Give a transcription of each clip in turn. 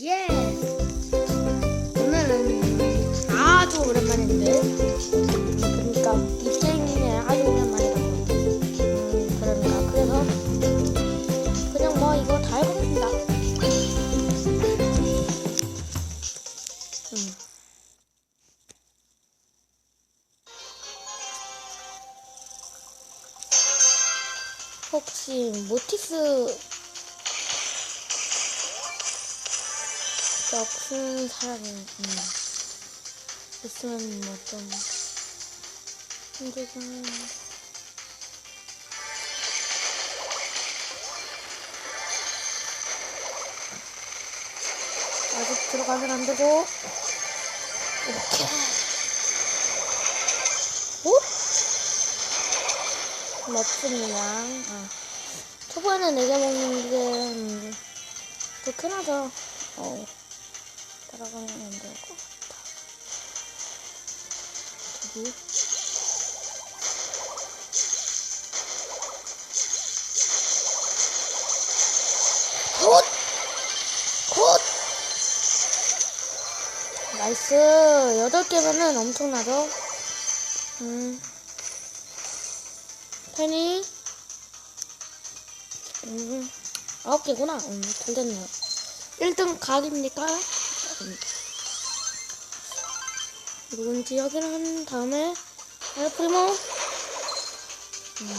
예! 오늘은 아주 오랜만인데, 음, 그러니까 이 게임이 아주 오랜만이라고. 음, 그러니까 그래서 그냥 뭐 이거 다 해봅니다. 음. 혹시 모티스 적은 사람이 음, 있으면 뭐좀 힘들긴 한데 아직 들어가면 안 되고 이렇게 오? 멋집니다 아. 초반에 내게 먹는 게 음, 좋긴 하죠 어. 따라가면 안 될 것 같아. 저기. 굿! 굿! 나이스. 여덟 개면은 엄청나죠? 음. 페니. 음. 아홉 개구나. 음, 잘 됐네요. 1등 각입니까? 누군지 확인 한 다음에 알프리모 음.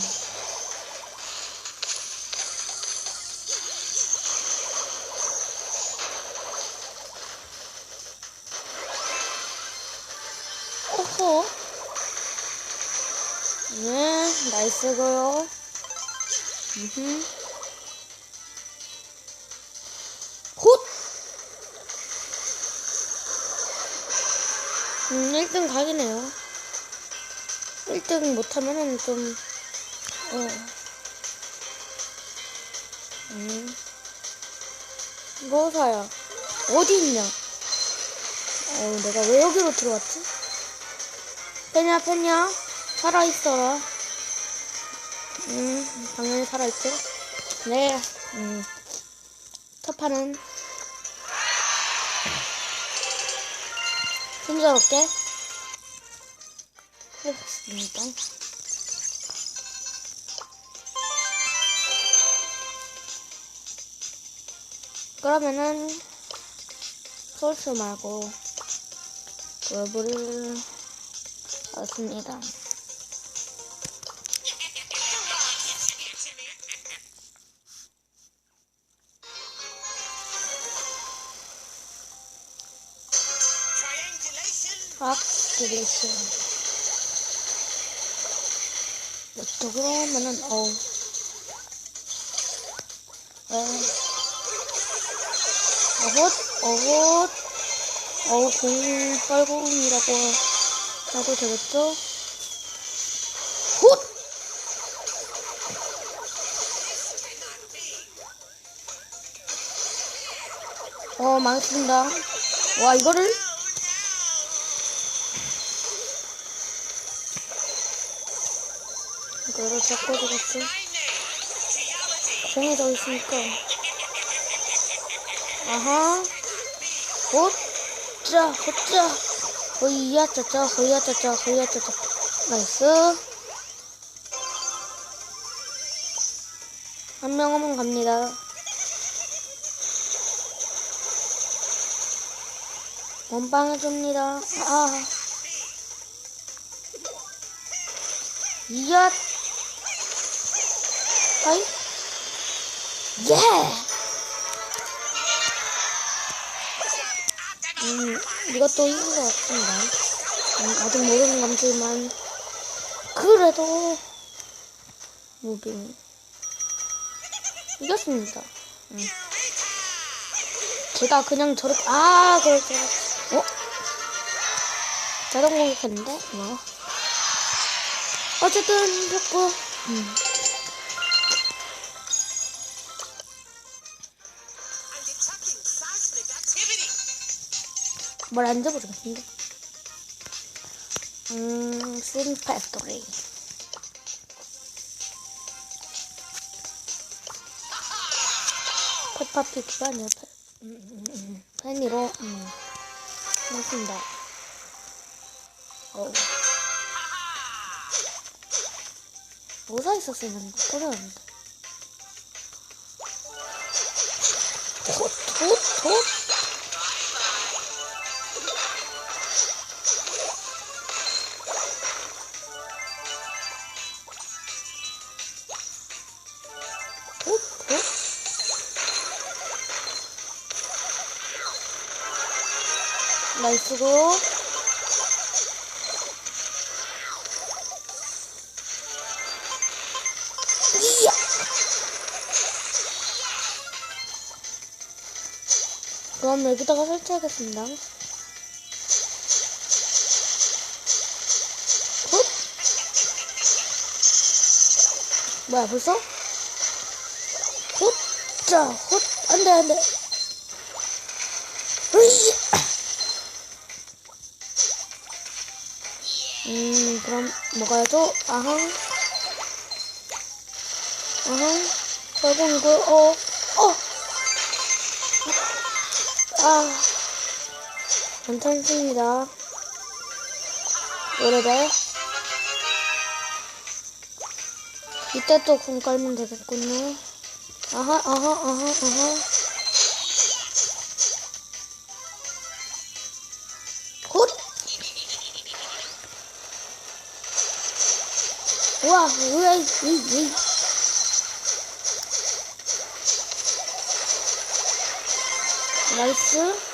호호 네 나이스고요. 음흠 음, 1등 각이네요. 1등 못하면은 좀, 어. 음. 뭐 사야? 어디 있냐? 어, 내가 왜 여기로 들어왔지? 페냐, 페냐? 살아있어라. 음, 당연히 살아있죠? 네, 음. 첫 판은 순조롭게 해보겠습니다. 그러면은 소스 말고 외부를 넣습니다. 악딜레이션 이쪽으로 하면은 어우 네. 어헛 어헛 어우 공 빨공이라고 해도 되겠죠? 훗! 어 망했습니다 와 이거를 이거를 잡고 들었지? 공해져 있으니까. 아하. 호짜 호짜. 호이야 짜짜. 호이야 짜짜. 호이야 짜짜. 나이스. 한 명 오면 갑니다. 원빵 해줍니다. 아 이야 아이 예 음, 이것도 이긴 것 같습니다. 음, 아직 모르는 감지만 그래도 무빙 이겼습니다. 음. 제가 그냥 저렇게 아 그렇죠. 어? 자동 공격했는데 뭐 어쨌든 이겼고 음. 뭘 안 잡아주겠는데? 음, 신 팩토리. 페파피그가 아니야, 페. 음, 음, 음. 맞습니다. 어. 뭐사 있었으면 꺼내는데. 톳, 톳, 톳. 나이스고. 이야! 그럼 여기다가 설치하겠습니다. 헛! 뭐야, 벌써? 헛! 자, 헛! 안 돼, 안 돼. 으이! 그럼 먹어야죠. 아항. 아항. 결국 이거, 어, 어! 아. 괜찮습니다. 오래돼. 이때 또 군 깔면 되겠군요. 아하, 아하, 아하, 아하. 우와, 우와, 이, 이. 나이스.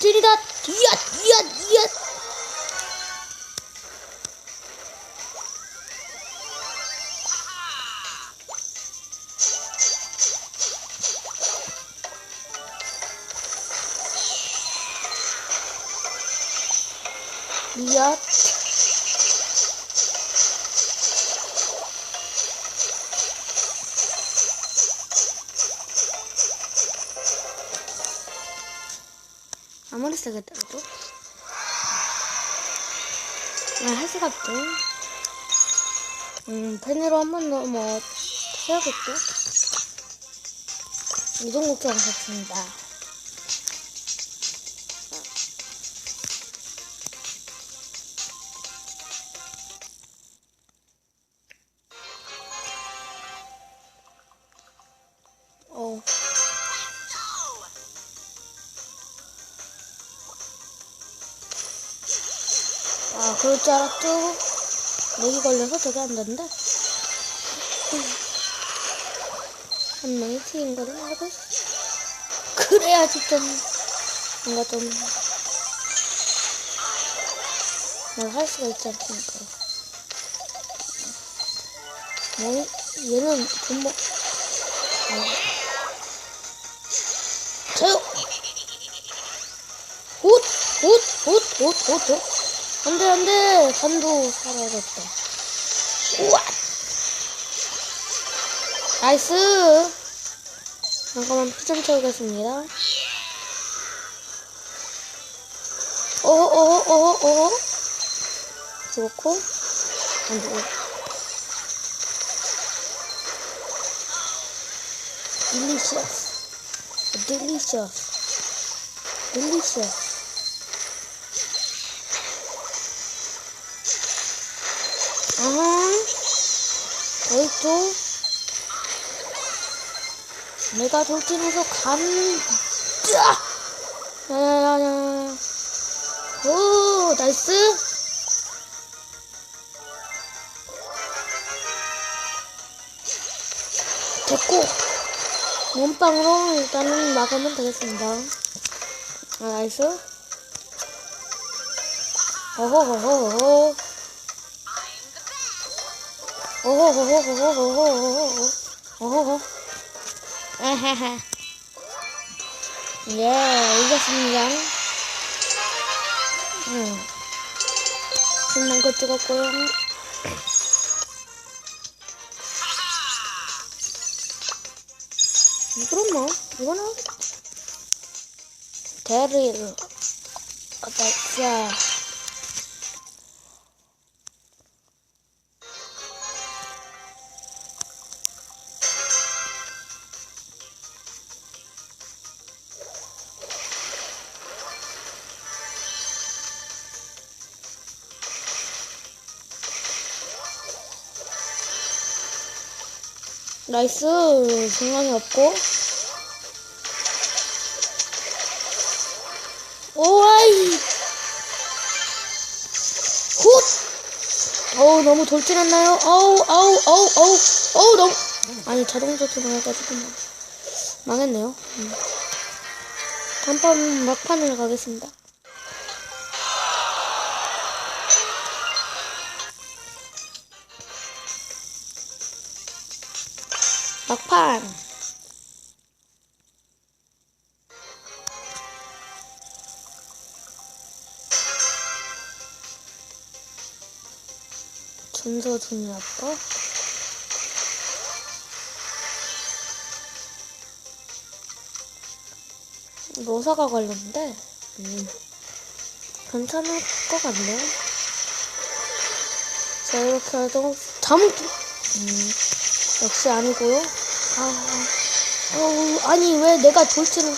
Atilla da. Yat yat yat. Yat. 쓰겠다고? 할 수가 없죠. 음, 펜으로 한 번 더, 뭐, 해야겠죠? 이동국처럼 같습니다. 아, 그럴 줄 알았죠? 렉이 걸려서 저게 안 된대. 한 명이 튀긴 거를 알고 있어. 그래야지 좀, 뭔가 좀, 뭘 할 수가 있지 않습니까? 뭐, 얘는 좀 뭐, 어. 저요! 옷! 옷! 옷! 옷! 옷! 옷! 안 돼, 안 돼! 단도 사라졌다. 우와! 나이스! 잠깐만 피 좀 채우겠습니다. 어허, 어허, 어허, 어허. 죽었고, 안 죽어. delicious. delicious. delicious. 어이 또. 내가 돌진해서 간. 으아! 야야야야. 오, 나이스. 됐고. 몸빵으로 일단은 막으면 되겠습니다. 아, 나이스. 어허허허허. 오호호호호호호호호호호 아하하 네 이겼습니다 음. 신난 거 찍었고요 그럼 뭐 이거는 대리로 어떻게 나이스. 중앙이 없고. 오아이. 훗. 어우 너무 돌진했나요? 어우 어우 어우 어우. 어우 너무. 아니 자동 조치만 해가지고 막 망했네요. 음. 다음번 막판을 가겠습니다 막판. 준서 준이 아빠? 로사가 걸렸는데? 음, 괜찮을 것 같네요. 자 이렇게 해도 잠 음, 역시 아니고요. 아, 어우, 아니 왜 내가 돌진을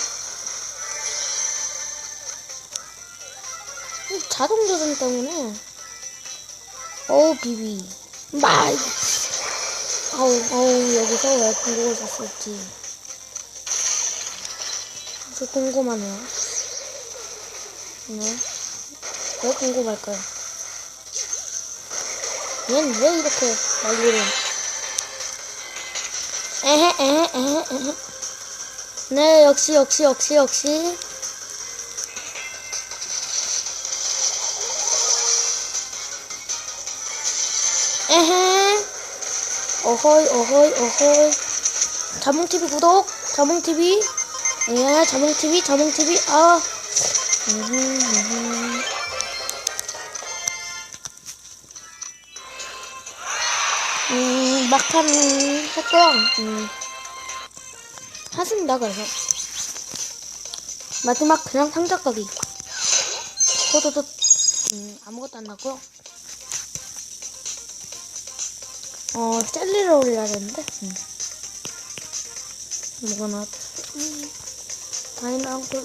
이 자동 조정 때문에. 어우 비비. 마이 아우 아우 여기서 왜 궁금을 샀을지. 아주 궁금하네요. 네 왜 궁금할까요? 얜왜 이렇게 난리를 에헤 에헤 에헤 에헤. 네 역시 역시 역시 역시. 에헤. 어허이 어허이 어허이. 자몽TV 구독 자몽TV 예 자몽TV 자몽TV 아. 음흠, 음 막판 했고요 음 하습니다 그래서 마지막 그냥 상자 가기 호도도 음 아무것도 안 나고요 어, 젤리를 올려야 되는데, 음. 나왔지? 음, 다이나고,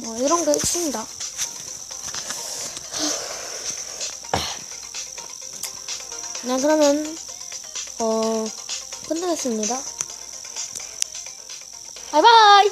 뭐, 이런 게 있습니다. 네, 그러면, 어, 끝내겠습니다. 바이바이!